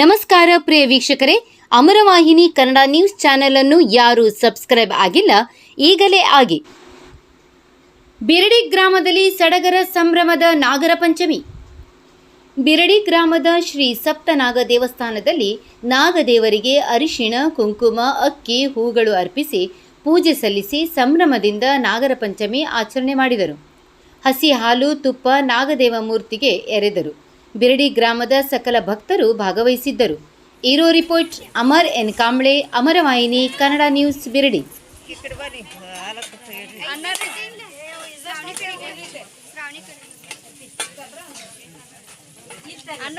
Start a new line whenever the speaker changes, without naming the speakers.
ನಮಸ್ಕಾರ ಪ್ರಿಯ ವೀಕ್ಷಕರೇ, ಅಮರವಾಹಿನಿ Kannada news channel ಅನ್ನು ಯಾರು ಸಬ್ಸ್ಕ್ರೈಬ್ ಆಗಿಲ್ಲ, ಈಗಲೇ ಆಗಿ. ಬಿರಡಿ ಗ್ರಾಮದಲ್ಲಿ ಸಡಗರ ಸಂಭ್ರಮದ ನಾಗರ ಪಂಚಮಿ. ಬಿರಡಿ ಗ್ರಾಮದ ಶ್ರೀ ಸಪ್ತನಾಗ ದೇವಸ್ಥಾನದಲ್ಲಿ ನಾಗದೇವರಿಗೆ ಅರಿಶಿಣ, ಕುಂಕುಮ, ಅಕ್ಕಿ, ಹೂಗಳು ಅರ್ಪಿಸಿ ಪೂಜೆ ಸಲ್ಲಿಸಿ ಸಂಭ್ರಮದಿಂದ ನಾಗರ ಪಂಚಮಿ ಆಚರಣೆ ಮಾಡಿದರು. ಹಸಿ ಹಾಲು ತುಪ್ಪ, ನಾಗದೇವ ಮೂರ್ತಿಗೆ ಎರೆದರು. ಬಿರಡಿ ಗ್ರಾಮದ ಸಕಲ ಭಕ್ತರು ಭಾಗವಹಿಸಿದ್ದರು. ಇರೋ report, Amar N Kamble Amaravahini Kannada news Biradi.
ಅಣ್ಣ